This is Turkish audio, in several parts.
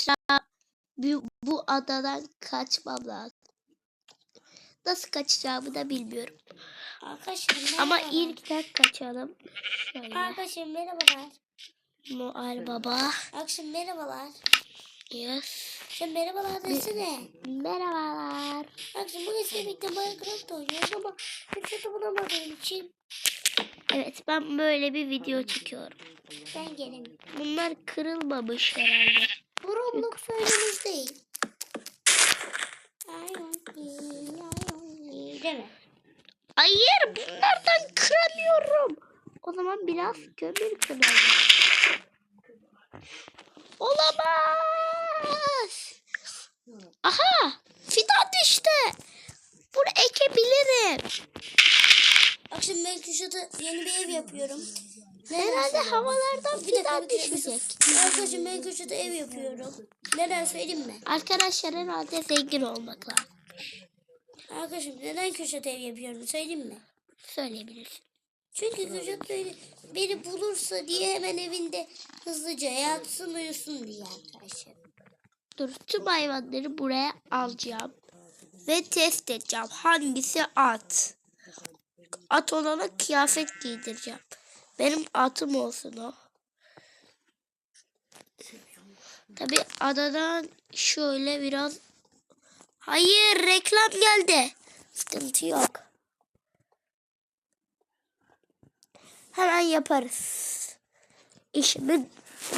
etraf bu, bu adadan kaçmam lazım. Nasıl kaçacağımı da bilmiyorum. Arkadaşlar Ama merhabalar. ilkten kaçalım. Şöyle. Arkadaşlar merhabalar. Noel Baba. Arkadaşlar merhabalar. Yes. Sen merhabalar desene. Merhabalar. Arkadaşlar bugün sizinle birlikte Minecraft oynuyoruz ama fırsatı bulamadığım için Evet ben böyle bir video çekiyorum. ben gelemiyorum. Bunlar kırılmamış herhalde. Bu Roblox oyunumuz değil. Değil mi? Hayır bunlardan kıramıyorum. O zaman biraz kömür kıralım. Olamaz. Aha fidan düştü. Bunu ekebilirim. Akşam ben Kuşat'a yeni bir ev yapıyorum. Herhalde havalardan fidan düşecek. Arkadaşım ben Kuşat'a ev yapıyorum. Neden söyleyeyim mi? Arkadaşlar herhalde zengin olmak lazım. Arkadaşım neden Kuşat'a ev yapıyorum söyleyeyim mi? Söyleyebilirsin. Çünkü Kuşat beni, beni bulursa diye hemen evinde hızlıca yatsın uyusun diye arkadaşlar. Dur tüm hayvanları buraya alacağım. Ve test edeceğim. Hangisi at? At olana kıyafet giydireceğim. Benim atım olsun o. Tabi adadan şöyle biraz... Hayır reklam geldi. Sıkıntı yok. Hemen yaparız.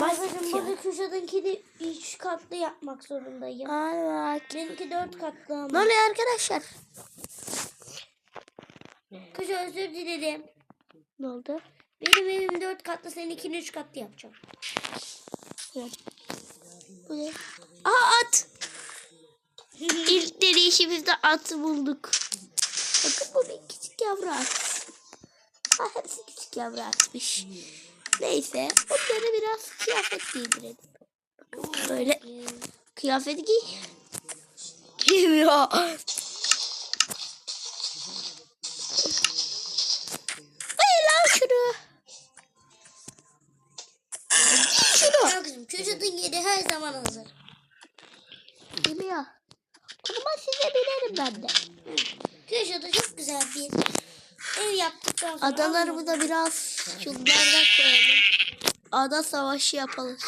Arkadaşım başlıyor. burada Kuşat'ınkini üç katlı yapmak zorundayım. Aa, Benimki dört katlı Ne ama. oluyor arkadaşlar? Kuşat özür dilerim. Ne oldu? Benim evim dört katlı seninkini üç katlı yapacağım. Bu Aa at. İlk deneyişimizde atı bulduk. Bakın bu bir küçük yavru at. Ha, hepsi küçük yavru atmış. Neyse onlara biraz kıyafet giydirelim. Böyle kıyafet giy. Giymiyor. Adalarımı da biraz şunlardan koyalım. Ada savaşı yapalım.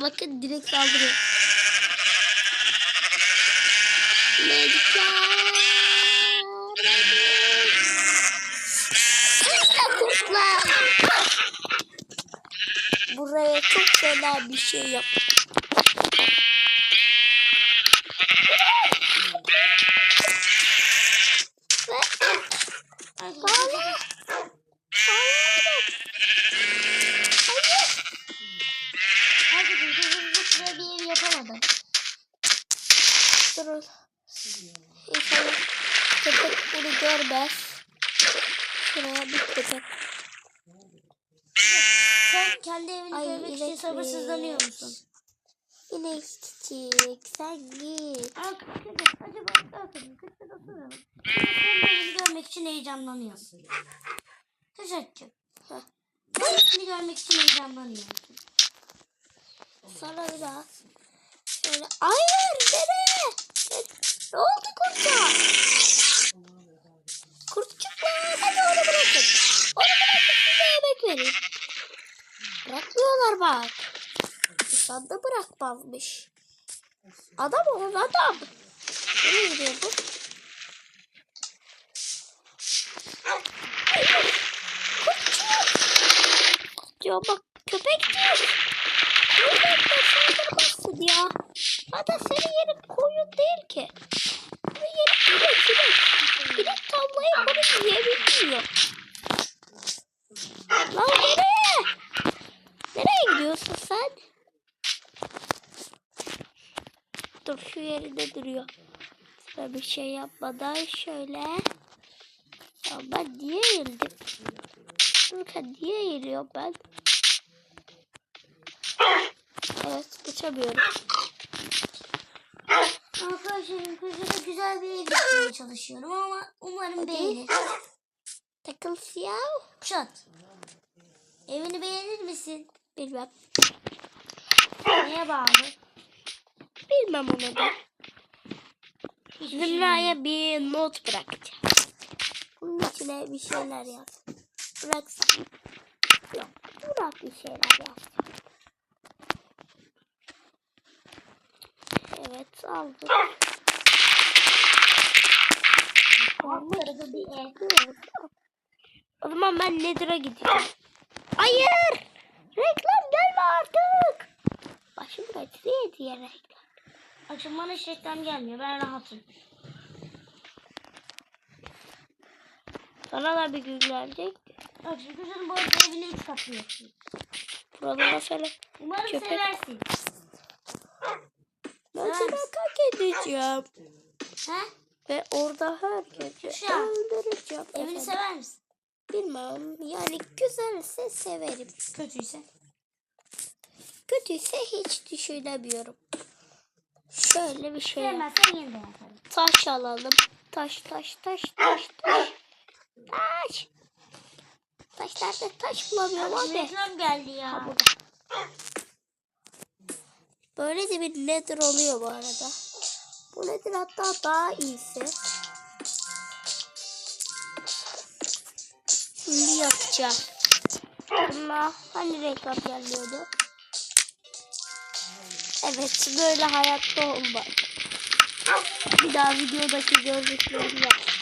Bakın direkt saldırıyor. Kurtlar. Buraya çok fena bir şey yap. Arkadaşlar, arkadaşlar Kuşat'ın bir ev yapamadım. Durun. İnşallah köpek bunu görmez. Şuraya bir köpek. Sen kendi evini Ay, görmek için inek sabırsızlanıyor musun? Yine küçük. Sen git. Acaba kışta da soralım. Senin evini görmek için heyecanlanıyor. Kışatçım. Sen evini görmek için heyecanlanıyor. Sana biraz. Şöyle. Ne, ne oldu kurtça? Kurtçuklar hadi onu bırakın. Onu bırakın size yemek vereyim. Bırakmıyorlar bak. İnsan da bırakmazmış. Adam olun adam. Nereye gidiyor bu? Diyor bak köpek diyor. Köpek de saldırmazsın ya. Hatta senin yerin koyun değil ki. Senin yerin inek inek. İnek tavlayı koyun yiyebiliyor. Lan nereye? Nereye gidiyorsun sen? Dur şu yerinde duruyor. Ben bir şey yapmadan şöyle. Ya ben niye yenildim? Dururken niye yeniliyorum ben? Evet uçamıyorum. Arkadaşlarım kışta güzel bir ev yapmaya çalışıyorum ama umarım beğenir. Takıl siyah. Kuşat. Evini beğenir misin? Bilmem. Neye bağlı? Bilmem onu da. Şey. Zümra'ya bir not bırakacağım. Bunun içine bir şeyler yaz. Bıraksın. Yok. Bırak bir şeyler yaz. Bir ev. O zaman ben Nether'a gidiyorum. Hayır! Reklam gelme artık. Başım acıyor diye reklam. Akşam bana hiç reklam gelmiyor. Ben rahatım. Sana da bir gün gelecek. Akşam kızım bu üç katlı yapıyor. Burada falan. Umarım Köpek. seversin. Ben seni hak edeceğim. He? Ve orada herkesi Şu an. öldüreceğim. Evini efendim. sever misin? Bilmem. Yani güzelse severim. Kötüyse. Kötüyse hiç düşünemiyorum. Şöyle bir şey yap. Sevmezsen yine de yaparım. Taş alalım. Taş taş taş taş taş. Taş. Taşlarda taş bulamıyorum Abi. abi. Reklam geldi ya. Böyle de bir nether oluyor bu arada. Bu nether hatta daha iyisi. Şimdi yapacağım. Bununla hani reklam gelmiyordu? Evet böyle hayatta olmaz. Bir daha videodaki gördüklerimi yap.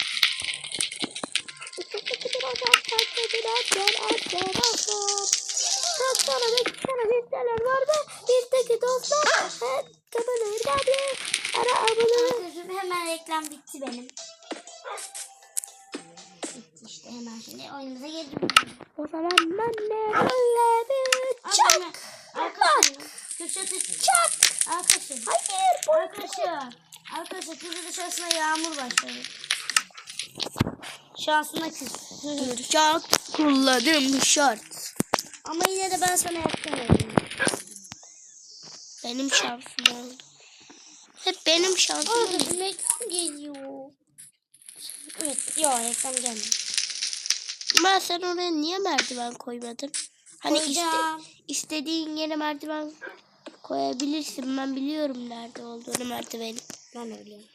Kaç tane beş tane listeler var ve bizdeki dostlar hep kabul eder. Ara abone. Arkadaşım hemen reklam bitti benim. Bitti işte hemen şimdi oyunumuza girdim. O zaman ben de böyle bir çak. Arkadaşım. Köşesi. Çak. Arkadaşım. Hayır. bu- Arkadaşlar. Arkadaşlar kızı dışarısına yağmur başladı. Şansına küs. Bir şart kullanım şart. Ama yine de ben sana yaptım. Benim şansım oldu. Hep benim şansım oldu. Arkadaşım reklam geliyor. Evet. Yok reklam gelmiyor. Ben sen oraya niye merdiven koymadın? Hani iste, istediğin yere merdiven koyabilirsin. Ben biliyorum nerede olduğunu merdiveni. Ben de biliyorum.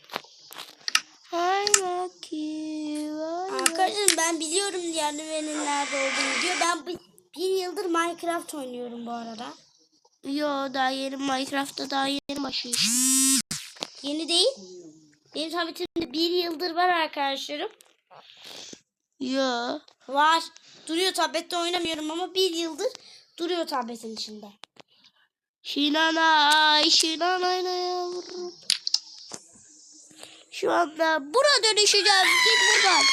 Arkadaşım ben biliyorum merdivenin nerede olduğunu diyor. Ben bir, yıldır Minecraft oynuyorum bu arada. Yo daha yeni Minecraft'ta daha yeni başlıyor. Yeni değil. Benim tabletimde bir yıldır var arkadaşlarım. Yo. Var. Duruyor tablette oynamıyorum ama bir yıldır duruyor tabletin içinde. Şinanay, şinanay ne yavrum. Şu anda bura dönüşeceğim. Git buradan.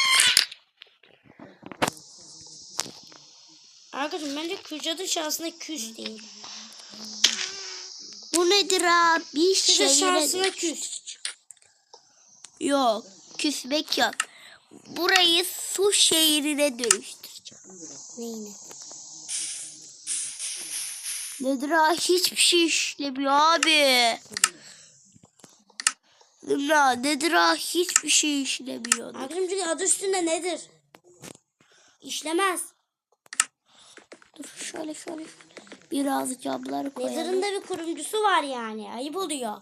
Arkadaşım bence Kürşat'ın şansına küs değil. Bu nedir abi? Bir şey şansına küs. Yok. Küsmek yok. Burayı su şehrine dönüştüreceğim. Neyine? Nedir abi? Hiçbir şey işlemiyor abi. Zümra nedir abi? Hiçbir şey işlemiyor. Arkadaşım çünkü adı üstünde nedir? İşlemez. Dur şöyle şöyle. Biraz camları koyalım. Nether'ın da bir kurumcusu var yani. Ayıp oluyor.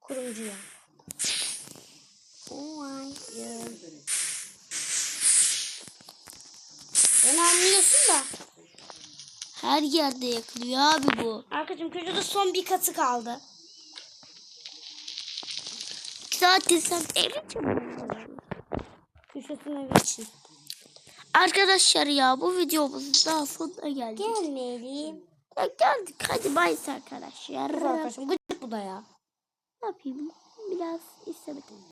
Kurumcuya. Oh my God. Beni anlıyorsun da. Her yerde yakılıyor abi bu. Arkadaşım Kürşat'ın son bir katı kaldı. Zaten sen evi çalışıyorsun. Kürşat'ın evi için. Arkadaşlar ya bu videomuzun daha sonuna geldik. Gelmeyelim. Ya geldik hadi bay arkadaşlar. Arkadaşım gıcık bu da ya. Ne yapayım? Biraz istemedim.